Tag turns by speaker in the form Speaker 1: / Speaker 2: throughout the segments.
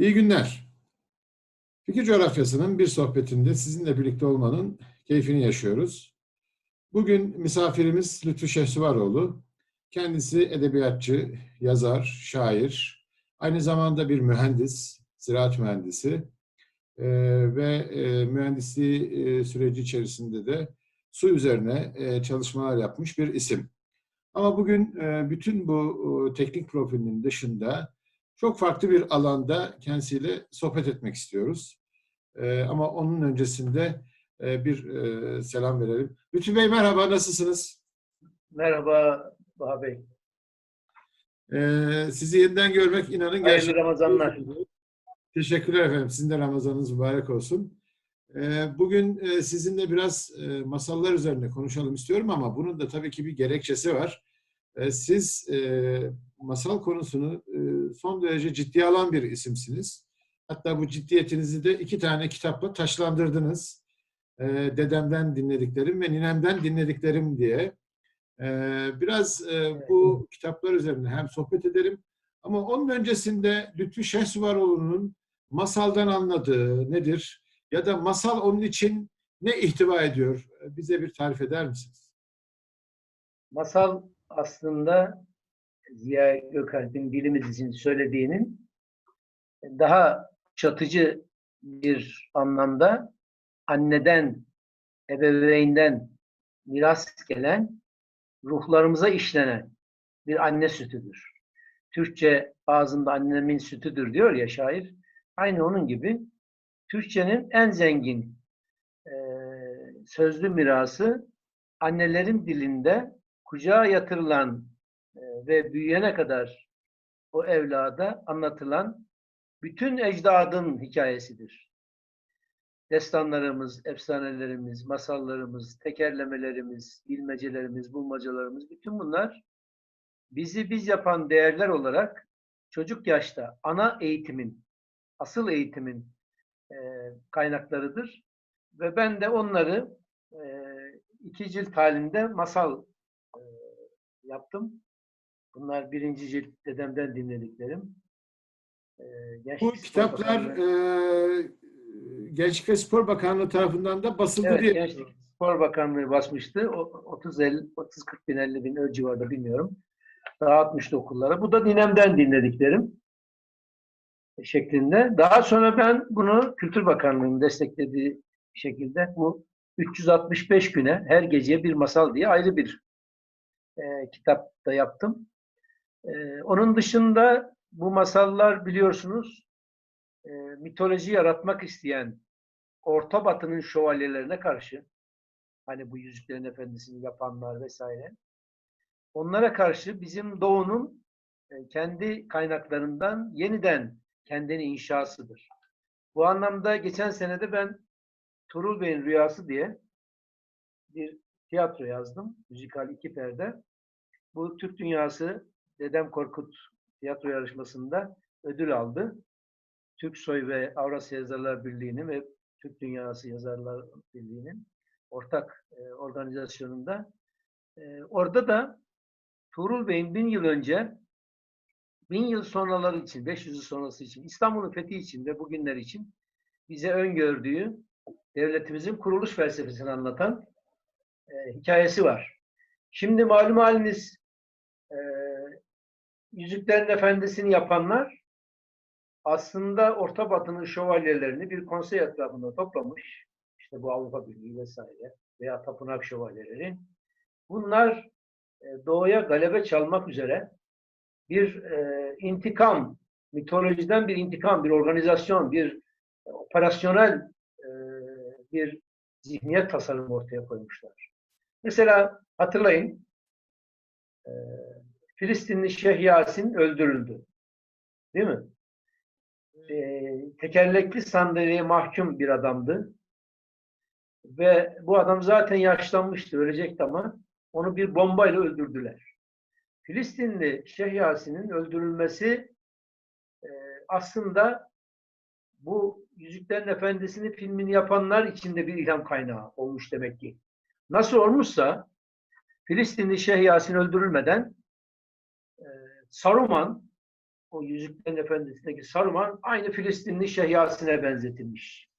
Speaker 1: İyi günler. Fikir coğrafyasının bir sohbetinde sizinle birlikte olmanın keyfini yaşıyoruz. Bugün misafirimiz Lütfü Şehsuvaroğlu. Kendisi edebiyatçı, yazar, şair, aynı zamanda bir mühendis, ziraat mühendisi Ee, ve e, mühendisliği e, süreci içerisinde de su üzerine e, çalışmalar yapmış bir isim. Ama bugün e, bütün bu e, teknik profilinin dışında çok farklı bir alanda kendisiyle sohbet etmek istiyoruz. E, ama onun öncesinde e, bir e, selam verelim. Lütfü Bey merhaba, nasılsınız?
Speaker 2: Merhaba Baha Bey.
Speaker 1: E, sizi yeniden görmek inanın
Speaker 2: Hayırlı
Speaker 1: gerçekten...
Speaker 2: Ramazanlar.
Speaker 1: Teşekkürler efendim. Sizin de Ramazanınız mübarek olsun. E, bugün e, sizinle biraz masallar üzerine konuşalım istiyorum ama bunun da tabii ki bir gerekçesi var. Siz masal konusunu e, son derece ciddiye alan bir isimsiniz. Hatta bu ciddiyetinizi de iki tane kitapla taşlandırdınız. E, dedemden dinlediklerim ve ninemden dinlediklerim diye. E, biraz e, bu kitaplar üzerine hem sohbet edelim ama onun öncesinde Lütfü Şehsuvaroğlu'nun masaldan anladığı nedir? Ya da masal onun için ne ihtiva ediyor? Bize bir tarif eder misiniz?
Speaker 2: Masal aslında Ziya Gökalp'in dilimiz için söylediğinin daha çatıcı bir anlamda anneden, ebeveynden miras gelen, ruhlarımıza işlenen bir anne sütüdür. Türkçe ağzında annemin sütüdür diyor ya şair. Aynı onun gibi Türkçenin en zengin e, sözlü mirası annelerin dilinde kucağa yatırılan ve büyüyene kadar o evlada anlatılan bütün ecdadın hikayesidir. Destanlarımız, efsanelerimiz, masallarımız, tekerlemelerimiz, bilmecelerimiz, bulmacalarımız bütün bunlar bizi biz yapan değerler olarak çocuk yaşta ana eğitimin, asıl eğitimin e, kaynaklarıdır. Ve ben de onları e, iki cilt halinde masal e, yaptım. Bunlar birinci cilt dedemden dinlediklerim. E, Gençlik
Speaker 1: Bu kitaplar
Speaker 2: Bakanlığı-
Speaker 1: e, Gençlik ve Spor Bakanlığı tarafından da basıldı
Speaker 2: Evet,
Speaker 1: diye.
Speaker 2: Gençlik Spor Bakanlığı basmıştı. O 30 50 30 40 bin 50 bin o civarda bilmiyorum. Dağıtmıştı okullara. Bu da Dinem'den dinlediklerim şeklinde. Daha sonra ben bunu Kültür Bakanlığı'nın desteklediği şekilde bu 365 güne her geceye bir masal diye ayrı bir e, kitap da yaptım. E, onun dışında bu masallar biliyorsunuz e, mitoloji yaratmak isteyen Orta Batı'nın şövalyelerine karşı hani bu Yüzüklerin Efendisi'ni yapanlar vesaire onlara karşı bizim Doğu'nun e, kendi kaynaklarından yeniden kendini inşasıdır. Bu anlamda geçen senede ben Turul Bey'in Rüyası diye bir tiyatro yazdım. Müzikal iki perde. Bu Türk Dünyası Dedem Korkut tiyatro yarışmasında ödül aldı. Türk Soy ve Avrasya Yazarlar Birliği'nin ve Türk Dünyası Yazarlar Birliği'nin ortak e, organizasyonunda. E, orada da Tuğrul Bey'in bin yıl önce, bin yıl sonraları için, 500 yıl sonrası için, İstanbul'un fethi için ve bugünler için bize öngördüğü devletimizin kuruluş felsefesini anlatan e, hikayesi var. Şimdi malum haliniz e, Yüzüklerin Efendisi'ni yapanlar aslında Orta Batı'nın şövalyelerini bir konsey etrafında toplamış. İşte bu Avrupa Birliği vesaire veya tapınak şövalyeleri. Bunlar e, doğuya galebe çalmak üzere bir e, intikam, mitolojiden bir intikam, bir organizasyon, bir operasyonel e, bir zihniyet tasarımı ortaya koymuşlar. Mesela hatırlayın, e, Filistinli Şeyh Yasin öldürüldü. Değil mi? E, tekerlekli sandalyeye mahkum bir adamdı. Ve bu adam zaten yaşlanmıştı, ölecekti ama onu bir bombayla öldürdüler. Filistinli Şeyh Yasin'in öldürülmesi e, aslında bu Yüzüklerin Efendisi'ni filmini yapanlar için de bir ilham kaynağı olmuş demek ki. Nasıl olmuşsa Filistinli Şeyh Yasin öldürülmeden Saruman o Yüzüklerin Efendisi'ndeki Saruman aynı Filistinli Şehyasine benzetilmiş.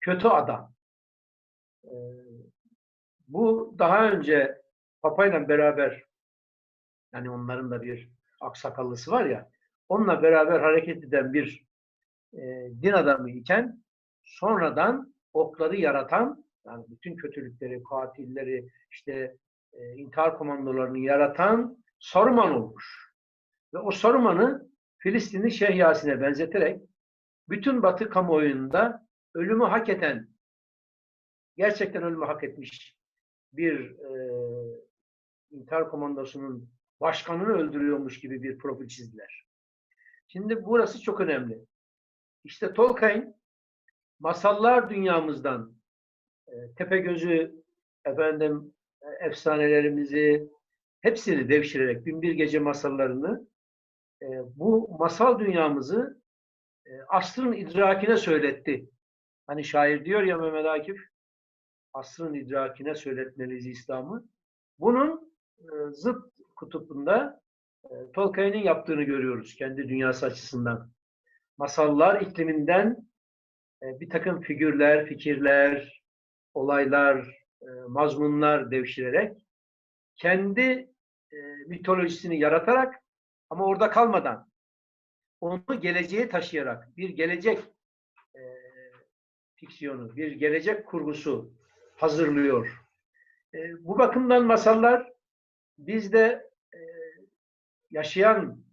Speaker 2: Kötü adam. Ee, bu daha önce Papa'yla beraber yani onların da bir aksakallısı var ya onunla beraber hareket eden bir e, din adamı iken sonradan okları yaratan yani bütün kötülükleri, katilleri, işte e, intihar komandolarını yaratan Saruman olmuş. Ve o Saruman'ı Filistinli Şehyasine benzeterek bütün Batı kamuoyunda ölümü hak eden, gerçekten ölümü hak etmiş bir e, intihar komandosunun başkanını öldürüyormuş gibi bir profil çizdiler. Şimdi burası çok önemli. İşte Tolkien masallar dünyamızdan e, Tepegöz'ü efendim e, efsanelerimizi hepsini devşirerek Binbir Gece masallarını e, bu masal dünyamızı e, asrın idrakine söyletti. Hani şair diyor ya Mehmet Akif asrın idrakine söyletmeliyiz İslam'ı. Bunun e, zıt kutupunda e, Tolkien'in yaptığını görüyoruz kendi dünyası açısından. Masallar ikliminden e, bir takım figürler, fikirler, olaylar, e, mazmunlar devşirerek kendi e, mitolojisini yaratarak ama orada kalmadan onu geleceğe taşıyarak bir gelecek e, fiksiyonu, bir gelecek kurgusu hazırlıyor. E, bu bakımdan masallar bizde e, yaşayan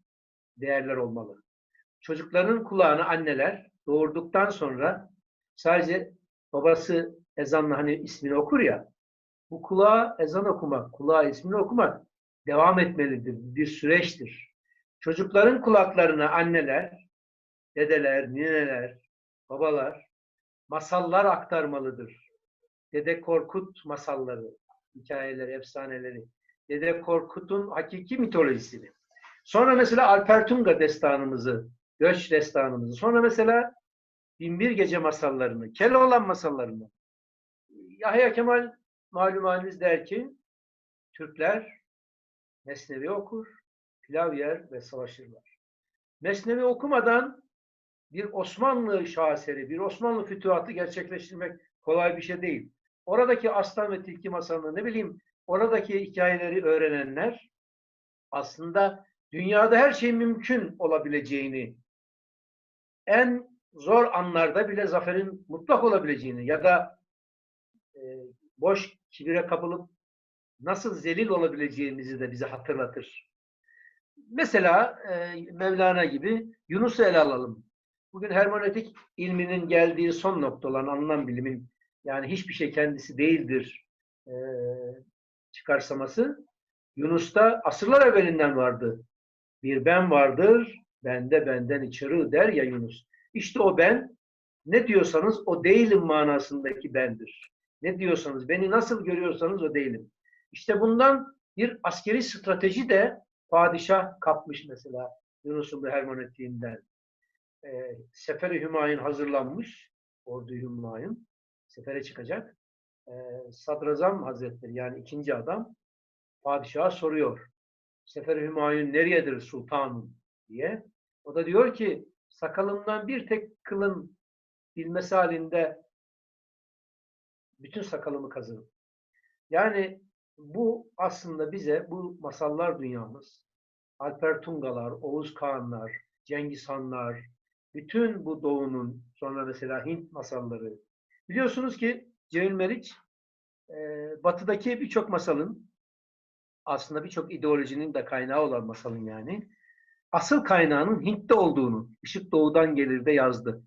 Speaker 2: değerler olmalı. Çocukların kulağını anneler doğurduktan sonra sadece babası ezanla hani ismini okur ya bu kulağa ezan okumak, kulağa ismini okumak devam etmelidir. Bir süreçtir. Çocukların kulaklarına anneler, dedeler, nineler, babalar masallar aktarmalıdır. Dede Korkut masalları, hikayeleri, efsaneleri. Dede Korkut'un hakiki mitolojisini. Sonra mesela Alpertunga destanımızı, Göç destanımızı. Sonra mesela Binbir Gece masallarını, Keloğlan masallarını. Yahya Kemal malum haliniz der ki Türkler Mesnevi okur, pilav yer ve savaşırlar. Mesnevi okumadan bir Osmanlı şaheseri, bir Osmanlı fütühatı gerçekleştirmek kolay bir şey değil. Oradaki aslan ve tilki masalını ne bileyim oradaki hikayeleri öğrenenler aslında dünyada her şey mümkün olabileceğini en zor anlarda bile zaferin mutlak olabileceğini ya da e, boş kibire kapılıp nasıl zelil olabileceğimizi de bize hatırlatır. Mesela e, Mevlana gibi Yunus'u ele alalım. Bugün hermenötik ilminin geldiği son nokta olan anlam bilimin yani hiçbir şey kendisi değildir e, çıkarsaması Yunus'ta asırlar evvelinden vardı. Bir ben vardır, bende benden içeri der ya Yunus. İşte o ben, ne diyorsanız o değilim manasındaki bendir. Ne diyorsanız, beni nasıl görüyorsanız o değilim. İşte bundan bir askeri strateji de padişah kapmış mesela Yunus'un bu hermenötiğinden. E, Seferi Hümayun hazırlanmış, ordu Hümayun, sefere çıkacak. E, Sadrazam Hazretleri yani ikinci adam padişaha soruyor. Seferi Hümayun nereyedir sultanım diye. O da diyor ki sakalımdan bir tek kılın bilmesi halinde bütün sakalımı kazırım. Yani bu aslında bize bu masallar dünyamız, Alper Tungalar, Oğuz Kağanlar, Cengiz Hanlar, bütün bu doğunun sonra mesela Hint masalları. Biliyorsunuz ki Cemil Meriç e, batıdaki birçok masalın aslında birçok ideolojinin de kaynağı olan masalın yani asıl kaynağının Hint'te olduğunu Işık Doğu'dan gelir de yazdı.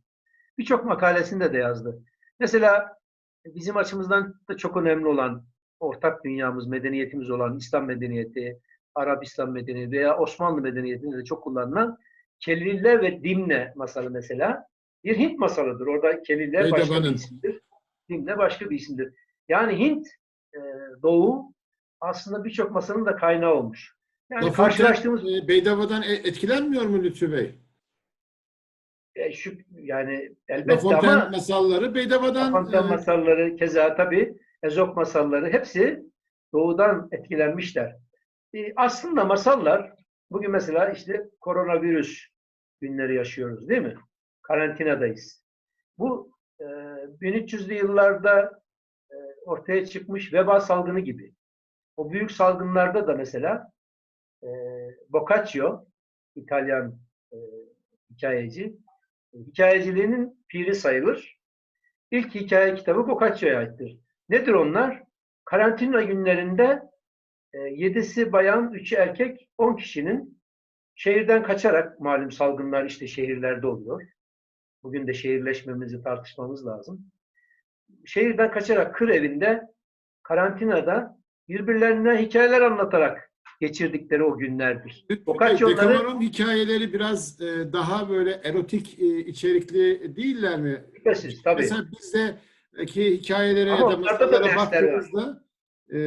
Speaker 2: Birçok makalesinde de yazdı. Mesela bizim açımızdan da çok önemli olan ortak dünyamız, medeniyetimiz olan İslam medeniyeti, Arap İslam medeniyeti veya Osmanlı medeniyetinde de çok kullanılan Kelille ve Dimne masalı mesela bir Hint masalıdır. Orada Kelille başka bir isimdir. Dimne başka bir isimdir. Yani Hint e, Doğu aslında birçok masalın da kaynağı olmuş. Yani karşılaştığımız
Speaker 1: e, Beydava'dan e- etkilenmiyor mu Lütfü Bey?
Speaker 2: e, şu yani elbette ama
Speaker 1: masalları Beydava'dan
Speaker 2: Fontaine
Speaker 1: e,
Speaker 2: masalları keza tabii Ezop masalları hepsi doğudan etkilenmişler. E, aslında masallar Bugün mesela işte koronavirüs günleri yaşıyoruz değil mi? Karantinadayız. Bu e, 1300'lü yıllarda e, ortaya çıkmış veba salgını gibi. O büyük salgınlarda da mesela e, Boccaccio, İtalyan e, hikayeci, hikayeciliğinin piri sayılır. İlk hikaye kitabı Boccaccio'ya aittir. Nedir onlar? Karantina günlerinde e, yedisi bayan, üçü erkek, on kişinin şehirden kaçarak, malum salgınlar işte şehirlerde oluyor. Bugün de şehirleşmemizi tartışmamız lazım. Şehirden kaçarak kır evinde, karantinada birbirlerine hikayeler anlatarak geçirdikleri o günlerdir. Onları-
Speaker 1: Decameron hikayeleri biraz e, daha böyle erotik e, içerikli değiller mi?
Speaker 2: Şüphesiz tabii.
Speaker 1: Mesela bizdeki hikayelere
Speaker 2: Ama
Speaker 1: ya da masallara baktığımızda e,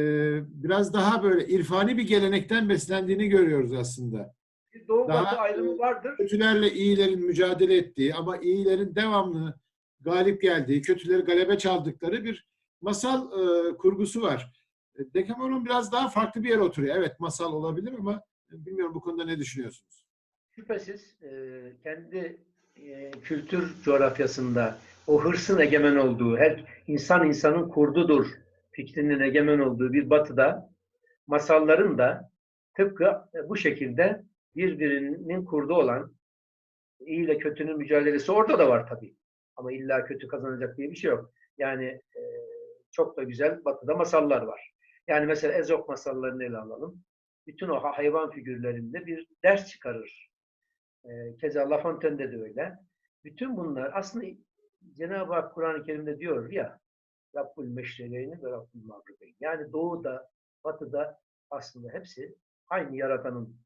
Speaker 1: biraz daha böyle irfani bir gelenekten beslendiğini görüyoruz aslında.
Speaker 2: Bir Doğu
Speaker 1: Daha-
Speaker 2: batı ayrımı vardır.
Speaker 1: Kötülerle iyilerin mücadele ettiği ama iyilerin devamlı galip geldiği, kötüleri galebe çaldıkları bir masal e, kurgusu var. E, Decameron biraz daha farklı bir yere oturuyor. Evet masal olabilir ama bilmiyorum bu konuda ne düşünüyorsunuz?
Speaker 2: Şüphesiz e, kendi e, kültür coğrafyasında o hırsın egemen olduğu, her insan insanın kurdudur fikrinin egemen olduğu bir batıda masalların da tıpkı e, bu şekilde birbirinin kurdu olan iyi ile kötünün mücadelesi orada da var tabii. Ama illa kötü kazanacak diye bir şey yok. Yani e, çok da güzel batıda masallar var. Yani mesela Ezop masallarını ele alalım. Bütün o ha- hayvan figürlerinde bir ders çıkarır. E, keza La Fontaine'de de öyle. Bütün bunlar aslında Cenab-ı Hak Kur'an-ı Kerim'de diyor ya Rabbul Meşreleyni ve Rabbul Mağribeyn. Yani doğuda, batıda aslında hepsi aynı yaratanın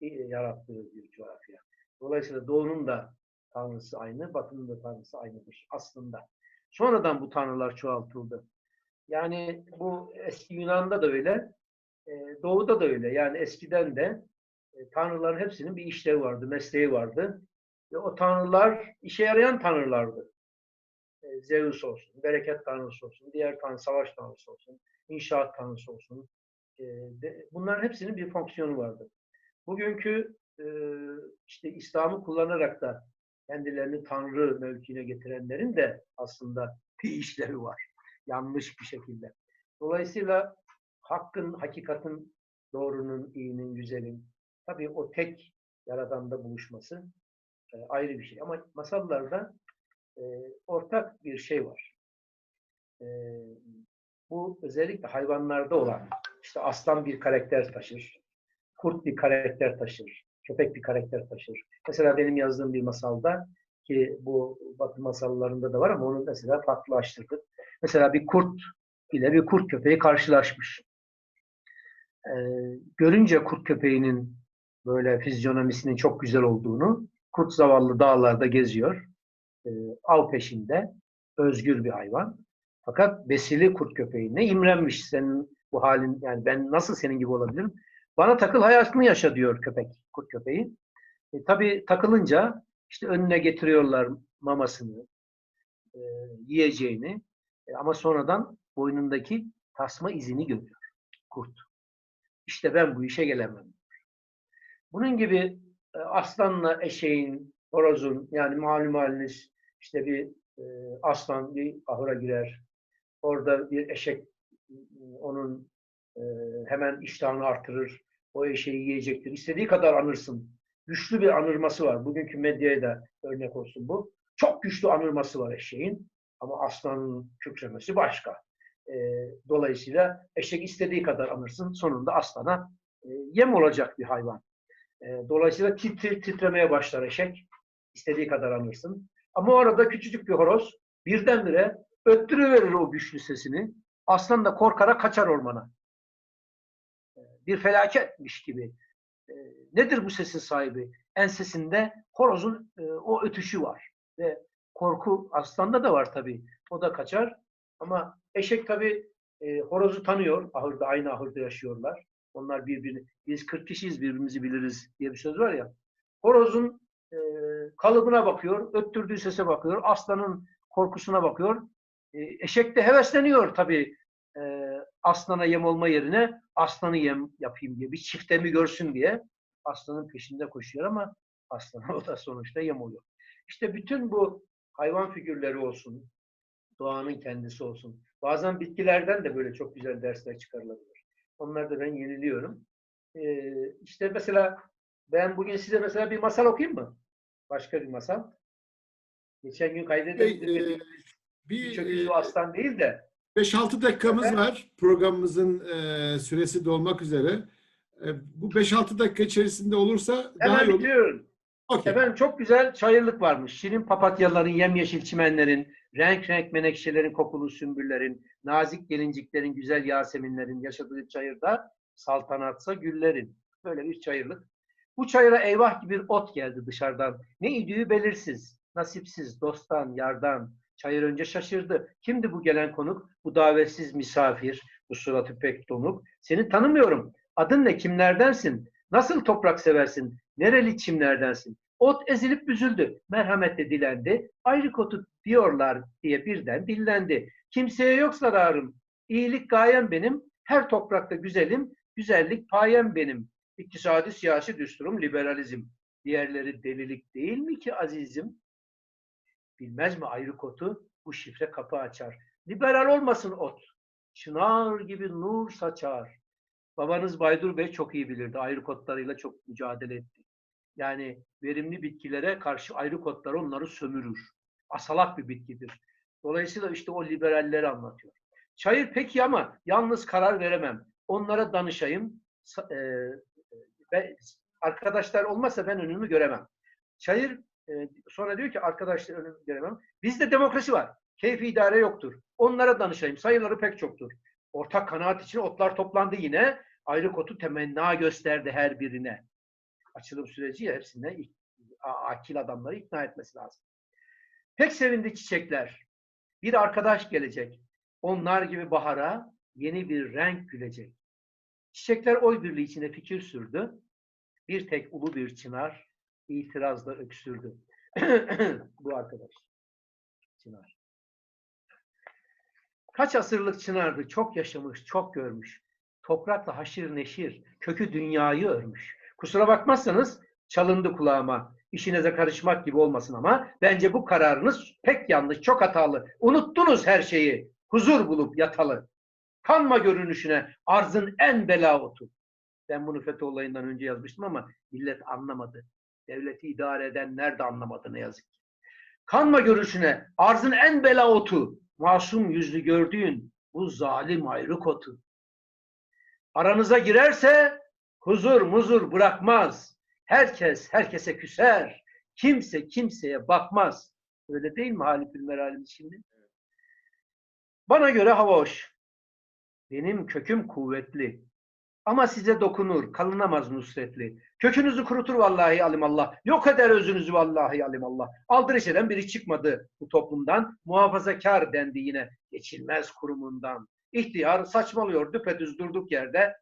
Speaker 2: e, yarattığı bir coğrafya. Dolayısıyla doğunun da tanrısı aynı, batının da tanrısı aynıdır aslında. Sonradan bu tanrılar çoğaltıldı. Yani bu eski Yunan'da da öyle, e, doğuda da öyle. Yani eskiden de e, tanrıların hepsinin bir işlevi vardı, mesleği vardı. Ve o tanrılar işe yarayan tanrılardı. Zeus olsun, bereket tanrısı olsun, diğer tanrı savaş tanrısı olsun, inşaat tanrısı olsun. E, bunların hepsinin bir fonksiyonu vardı. Bugünkü e, işte İslam'ı kullanarak da kendilerini tanrı mevkiine getirenlerin de aslında bir işleri var. Yanlış bir şekilde. Dolayısıyla hakkın, hakikatin, doğrunun, iyinin, güzelin tabii o tek yaradanda buluşması e, ayrı bir şey. Ama masallarda e, ortak bir şey var. E, bu özellikle hayvanlarda olan, işte aslan bir karakter taşır, kurt bir karakter taşır, köpek bir karakter taşır. Mesela benim yazdığım bir masalda ki bu Batı masallarında da var ama onu mesela farklılaştırdık. Mesela bir kurt ile bir kurt köpeği karşılaşmış. Ee, görünce kurt köpeğinin böyle fizyonomisinin çok güzel olduğunu, kurt zavallı dağlarda geziyor, ee, av peşinde, özgür bir hayvan. Fakat besili kurt köpeğine imrenmiş senin bu halin, yani ben nasıl senin gibi olabilirim? Bana takıl hayatını yaşa diyor köpek, kurt köpeği. E, tabii takılınca işte önüne getiriyorlar mamasını, e, yiyeceğini E, ama sonradan boynundaki tasma izini görüyor kurt. İşte ben bu işe gelemem. Bunun gibi e, aslanla eşeğin, horozun yani malum haliniz işte bir e, aslan bir ahıra girer. Orada bir eşek onun e, hemen iştahını artırır. O eşeği yiyecektir. İstediği kadar anırsın. Güçlü bir anırması var. Bugünkü medyaya da örnek olsun bu. Çok güçlü anırması var eşeğin. Ama aslanın kükremesi başka. E, dolayısıyla eşek istediği kadar anırsın. Sonunda aslana e, yem olacak bir hayvan. E, dolayısıyla titri, titremeye başlar eşek. İstediği kadar anırsın. Ama o arada küçücük bir horoz birdenbire öttürüverir o güçlü sesini. Aslan da korkarak kaçar ormana. E, Bir felaketmiş gibi. E, nedir bu sesin sahibi? Ensesinde horozun e, o ötüşü var. Ve korku aslanda da var tabii. O da kaçar. Ama eşek tabii e, horozu tanıyor. Ahırda, aynı ahırda yaşıyorlar. Onlar birbirini, biz 40 kişiyiz birbirimizi biliriz diye bir söz var ya. Horozun kalıbına bakıyor, öttürdüğü sese bakıyor, aslanın korkusuna bakıyor. E, eşek de hevesleniyor tabii e, aslana yem olma yerine aslanı yem yapayım diye, bir çiftemi görsün diye aslanın peşinde koşuyor ama aslan o da sonuçta yem oluyor. İşte bütün bu hayvan figürleri olsun, doğanın kendisi olsun. Bazen bitkilerden de böyle çok güzel dersler çıkarılabilir. Onları da ben yeniliyorum. Ee, işte mesela ben bugün size mesela bir masal okuyayım mı? Başka bir masal. Geçen gün
Speaker 1: Bey,
Speaker 2: kaydedemedim.
Speaker 1: e,
Speaker 2: dedik.
Speaker 1: bir
Speaker 2: Çok
Speaker 1: e,
Speaker 2: aslan değil de
Speaker 1: 5-6 dakikamız
Speaker 2: Evet.
Speaker 1: var. Programımızın e, süresi dolmak üzere. E, bu 5-6 dakika içerisinde olursa daha
Speaker 2: hemen
Speaker 1: iyi olur.
Speaker 2: bitiriyorum.
Speaker 1: Okey.
Speaker 2: Efendim çok güzel çayırlık varmış. Şirin papatyaların, yemyeşil çimenlerin, renk renk menekşelerin, kokulu sümbüllerin, nazik gelinciklerin, güzel yaseminlerin yaşadığı çayırda saltanatsa güllerin. Böyle bir çayırlık. Bu çayıra eyvah gibi bir ot geldi dışarıdan. Ne idüğü belirsiz, nasipsiz, dosttan, yardan. Çayır önce şaşırdı. Kimdi bu gelen konuk? Bu davetsiz misafir, bu suratı pek donuk. Seni tanımıyorum. Adın ne, kimlerdensin? Nasıl toprak seversin? Nereli çimlerdensin? Ot ezilip büzüldü. Merhametle dilendi. Ayrı kotu diyorlar diye birden dillendi. Kimseye yok zararım. İyilik gayem benim. Her toprakta güzelim. Güzellik payem benim. İktisadi siyasi düsturum liberalizm. Diğerleri delilik değil mi ki azizim? Bilmez mi ayrı kotu? Bu şifre kapı açar. Liberal olmasın ot. Çınar gibi nur saçar. Babanız Baydur Bey çok iyi bilirdi. Ayrı kotlarıyla çok mücadele etti. Yani verimli bitkilere karşı ayrı kotlar onları sömürür. Asalak bir bitkidir. Dolayısıyla işte o liberalleri anlatıyor. Çayır peki ama yalnız karar veremem. Onlara danışayım. E, ve arkadaşlar olmazsa ben önümü göremem. Çayır e, sonra diyor ki arkadaşlar önümü göremem. Bizde demokrasi var. Keyfi idare yoktur. Onlara danışayım. Sayıları pek çoktur. Ortak kanaat için otlar toplandı yine. Ayrı kotu temenna gösterdi her birine. Açılım süreci hepsine akil adamları ikna etmesi lazım. Pek sevindi çiçekler. Bir arkadaş gelecek. Onlar gibi bahara yeni bir renk gülecek. Çiçekler oy birliği içinde fikir sürdü. Bir tek ulu bir çınar itirazla öksürdü. Bu arkadaş. Çınar. Kaç asırlık çınardı, çok yaşamış, çok görmüş. Toprakla haşir neşir, kökü dünyayı örmüş. Kusura bakmazsanız çalındı kulağıma. İşinize karışmak gibi olmasın ama bence bu kararınız pek yanlış, çok hatalı. Unuttunuz her şeyi. Huzur bulup yatalı. Kanma görünüşüne arzın en bela otu. Ben bunu FETÖ olayından önce yazmıştım ama millet anlamadı. Devleti idare edenler de anlamadı ne yazık ki. Kanma görüşüne arzın en bela otu. Masum yüzlü gördüğün bu zalim ayrık otu. Aranıza girerse huzur muzur bırakmaz. Herkes herkese küser. Kimse kimseye bakmaz. Öyle değil mi Halifül Meralimiz şimdi? Bana göre hava hoş. Benim köküm kuvvetli. Ama size dokunur, kalınamaz nusretli. Kökünüzü kurutur vallahi alimallah. Yok eder özünüzü vallahi alimallah. Aldırış eden biri çıkmadı bu toplumdan. Muhafazakar dendi yine geçilmez kurumundan. İhtiyar saçmalıyor düpedüz durduk yerde.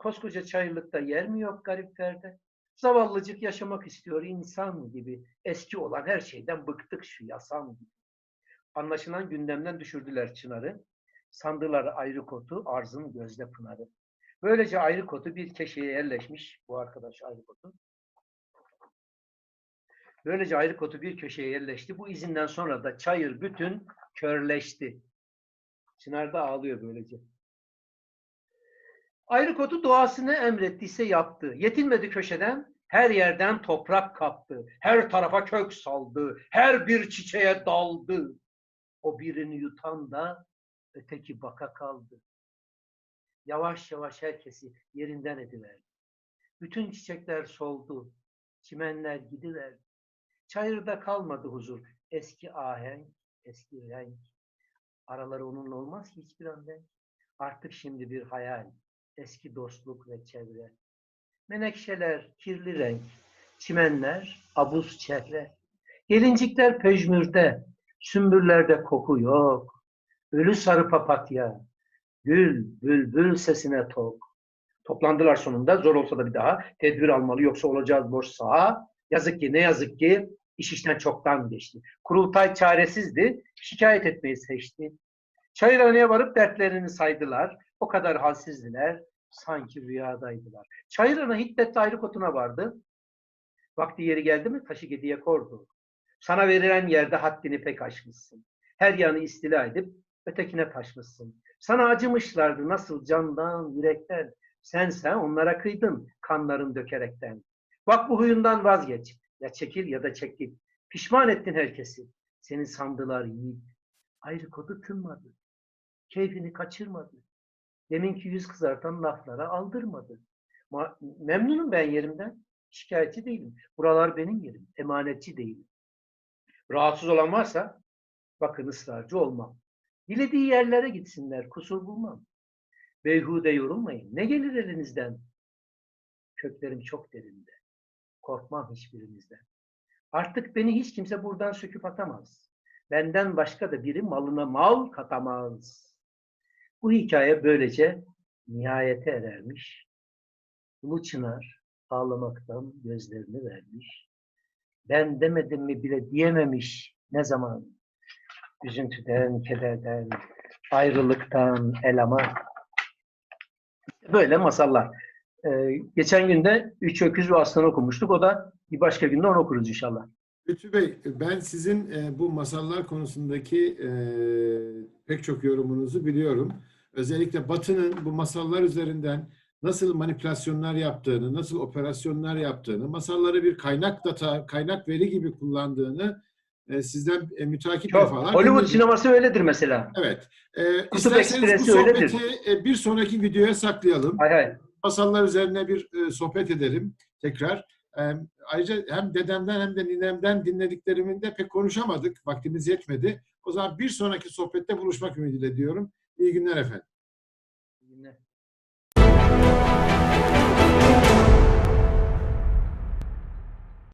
Speaker 2: Koskoca çayırlıkta yer mi yok gariplerde? Zavallıcık yaşamak istiyor insan gibi. Eski olan her şeyden bıktık şu yasan gibi. Anlaşılan gündemden düşürdüler Çınar'ı. Sandılar ayrı kotu, arzın gözde pınarı. Böylece ayrı kotu bir keşeye yerleşmiş. Bu arkadaş ayrı kotu. Böylece ayrı kotu bir köşeye yerleşti. Bu izinden sonra da çayır bütün körleşti. Çınar da ağlıyor böylece. Ayrı kotu doğasını emrettiyse yaptı. Yetinmedi köşeden, her yerden toprak kaptı. Her tarafa kök saldı. Her bir çiçeğe daldı. O birini yutan da öteki baka kaldı. Yavaş yavaş herkesi yerinden ediverdi. Bütün çiçekler soldu. Çimenler gidiverdi. Çayırda kalmadı huzur. Eski ahenk, eski renk. Araları onunla olmaz ki hiçbir an denk. Artık şimdi bir hayal. Eski dostluk ve çevre. Menekşeler kirli renk. Çimenler abuz çehre. Gelincikler pejmürde. Sümbüllerde koku yok. Ölü sarı papatya. Gül, bülbül sesine tok. Toplandılar sonunda. Zor olsa da bir daha. Tedbir almalı yoksa olacağız boş sağa. Yazık ki ne yazık ki iş işten çoktan geçti. Kurultay çaresizdi. Şikayet etmeyi seçti. Çayırhaneye varıp dertlerini saydılar. O kadar halsizdiler. Sanki rüyadaydılar. Çayırına Hiddet ayrı otuna vardı. Vakti yeri geldi mi taşı gediye kordu. Sana verilen yerde haddini pek aşmışsın. Her yanı istila edip ötekine taşmışsın. Sana acımışlardı nasıl candan, yürekten. Sen sen onlara kıydın kanların dökerekten. Bak bu huyundan vazgeç. Ya çekil ya da çek. Pişman ettin herkesi. Seni sandılar yiğit. Ayrı kodu tınmadı. Keyfini kaçırmadı. Deminki yüz kızartan laflara aldırmadı. Ma- Memnunum ben yerimden. Şikayetçi değilim. Buralar benim yerim. Emanetçi değilim. Rahatsız olan varsa bakın ısrarcı olmam. Dilediği yerlere gitsinler. Kusur bulmam. Beyhude yorulmayın. Ne gelir elinizden? Köklerim çok derinde. Korkmam hiçbirinizden. Artık beni hiç kimse buradan söküp atamaz. Benden başka da biri malına mal katamaz. Bu hikaye böylece nihayete erermiş. Ulu Çınar ağlamaktan gözlerini vermiş. Ben demedim mi bile diyememiş ne zaman. Üzüntüden, kederden, ayrılıktan, elama. Böyle masallar. Ee, geçen günde Üç Öküz ve Aslan okumuştuk. O da bir başka günde onu okuruz inşallah.
Speaker 1: Lütfü Bey, ben sizin e, bu masallar konusundaki e, pek çok yorumunuzu biliyorum. Özellikle Batı'nın bu masallar üzerinden nasıl manipülasyonlar yaptığını, nasıl operasyonlar yaptığını, masalları bir kaynak data, kaynak veri gibi kullandığını e, sizden e, mütakip
Speaker 2: Çok.
Speaker 1: defalar
Speaker 2: Hollywood
Speaker 1: dinledim.
Speaker 2: sineması öyledir mesela.
Speaker 1: Evet. E,
Speaker 2: Kutup
Speaker 1: isterseniz bu
Speaker 2: öyledir.
Speaker 1: sohbeti e, bir sonraki videoya saklayalım.
Speaker 2: Hay hay.
Speaker 1: masallar üzerine bir e, sohbet edelim tekrar. E, ayrıca hem dedemden hem de ninemden dinlediklerimin de pek konuşamadık. Vaktimiz yetmedi. O zaman bir sonraki sohbette buluşmak ümidiyle diyorum. İyi günler efendim.